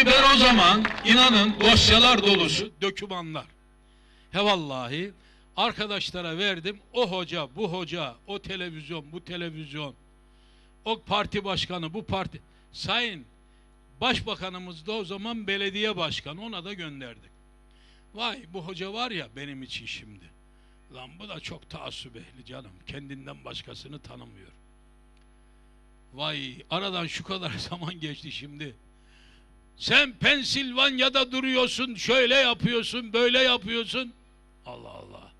Şimdi ben o zaman inanın dosyalar dolusu dökümanlar. He vallahi arkadaşlara verdim. O hoca, bu hoca, o televizyon, bu televizyon, o parti başkanı, bu parti. Sayın Başbakanımız da o zaman belediye başkanı ona da gönderdik. Vay bu hoca var ya benim için şimdi. Lan bu da çok taassüp ehli canım. Kendinden başkasını tanımıyor. Vay aradan şu kadar zaman geçti şimdi. Sen Pensilvanya'da duruyorsun, şöyle yapıyorsun, böyle yapıyorsun. Allah Allah.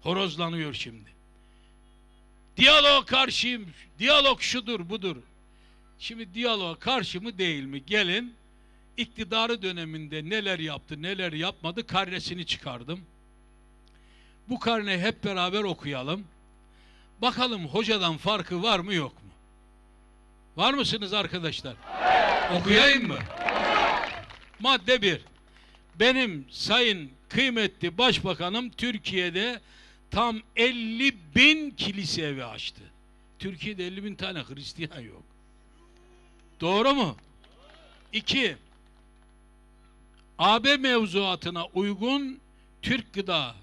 Horozlanıyor şimdi. Diyalog karşıyım. Diyalog şudur, budur. Şimdi diyaloğa karşı mı değil mi? Gelin iktidarı döneminde neler yaptı, neler yapmadı karnesini çıkardım. Bu karneyi hep beraber okuyalım. Bakalım hocadan farkı var mı yok mu? Var mısınız arkadaşlar? Okuyayım mı? Madde 1. Benim sayın kıymetli başbakanım Türkiye'de tam 50 bin kilise evi açtı. Türkiye'de 50 bin tane Hristiyan yok. Doğru mu? İki, AB mevzuatına uygun Türk Gıda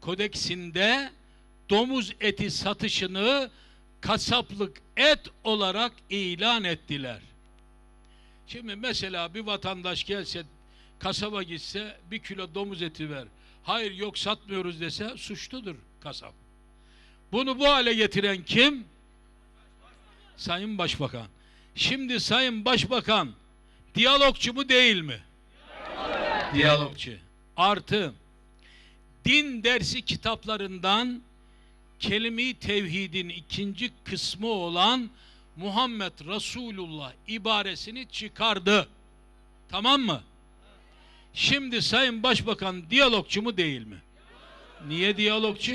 Kodeksinde domuz eti satışını kasaplık et olarak ilan ettiler. Şimdi mesela bir vatandaş gelse kasaba gitse bir kilo domuz eti ver. Hayır yok satmıyoruz dese suçludur kasap. Bunu bu hale getiren kim? Sayın Başbakan. Şimdi Sayın Başbakan diyalogçu mu değil mi? Diyalogçu. Artı din dersi kitaplarından kelime-i tevhidin ikinci kısmı olan Muhammed Resulullah ibaresini çıkardı. Tamam mı? Şimdi Sayın Başbakan diyalogçu mu değil mi? Niye diyalogçu?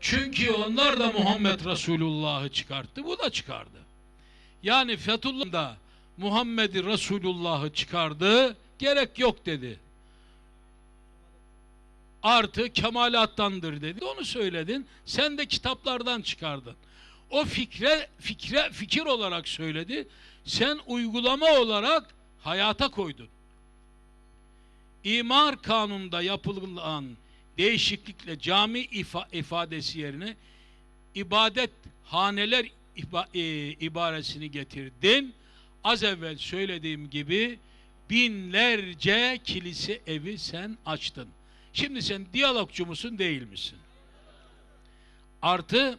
Çünkü onlar da Muhammed Resulullah'ı çıkarttı. Bu da çıkardı. Yani Fethullah da Muhammed Resulullah'ı çıkardı. Gerek yok dedi. Artı kemalattandır dedi. Onu söyledin. Sen de kitaplardan çıkardın. O fikre fikre fikir olarak söyledi. Sen uygulama olarak hayata koydun. İmar kanununda yapılan değişiklikle cami ifa, ifadesi yerine ibadet haneler iba, e, ibaresini getirdin. Az evvel söylediğim gibi binlerce kilise evi sen açtın. Şimdi sen diyalogcu musun değil misin? Artı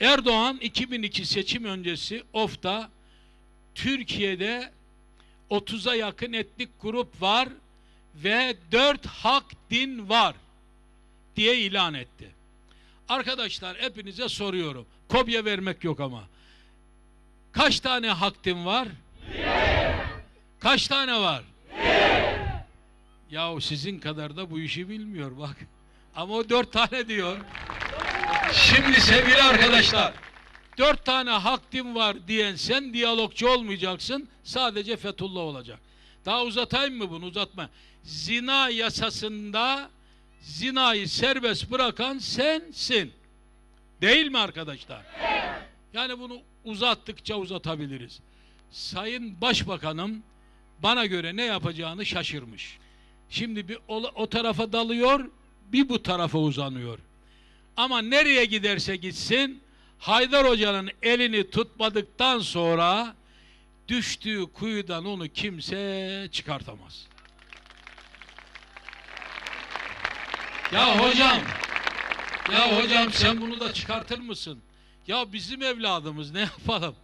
Erdoğan 2002 seçim öncesi OF'ta Türkiye'de 30'a yakın etnik grup var ve 4 hak din var diye ilan etti. Arkadaşlar hepinize soruyorum. Kopya vermek yok ama. Kaç tane hak din var? Kaç tane var? Yahu sizin kadar da bu işi bilmiyor bak. Ama o dört tane diyor. Şimdi sevgili arkadaşlar, dört tane hak din var diyen sen diyalogçu olmayacaksın, sadece Fethullah olacak. Daha uzatayım mı bunu? Uzatma. Zina yasasında zinayı serbest bırakan sensin. Değil mi arkadaşlar? Yani bunu uzattıkça uzatabiliriz. Sayın Başbakanım bana göre ne yapacağını şaşırmış. Şimdi bir o, o tarafa dalıyor, bir bu tarafa uzanıyor. Ama nereye giderse gitsin Haydar Hoca'nın elini tutmadıktan sonra düştüğü kuyudan onu kimse çıkartamaz. Ya hocam, ya hocam sen bunu da çıkartır mısın? Ya bizim evladımız ne yapalım?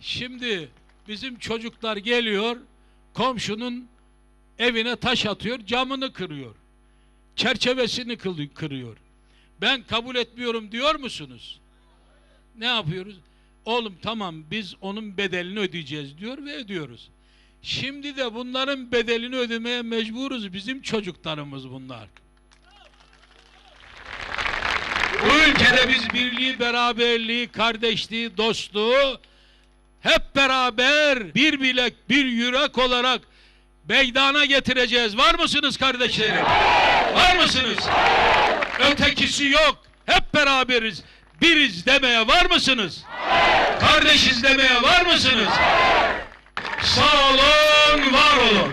Şimdi bizim çocuklar geliyor, komşunun evine taş atıyor, camını kırıyor. Çerçevesini kırıyor. Ben kabul etmiyorum diyor musunuz? Ne yapıyoruz? Oğlum tamam biz onun bedelini ödeyeceğiz diyor ve ödüyoruz. Şimdi de bunların bedelini ödemeye mecburuz. Bizim çocuklarımız bunlar. Bu ülkede biz birliği, beraberliği, kardeşliği, dostluğu hep beraber bir bilek, bir yürek olarak meydana getireceğiz. Var mısınız kardeşlerim? Var mısınız? Ötekisi yok. Hep beraberiz. Biriz demeye var mısınız? Kardeşiz demeye var mısınız? Sağ olun, var olun.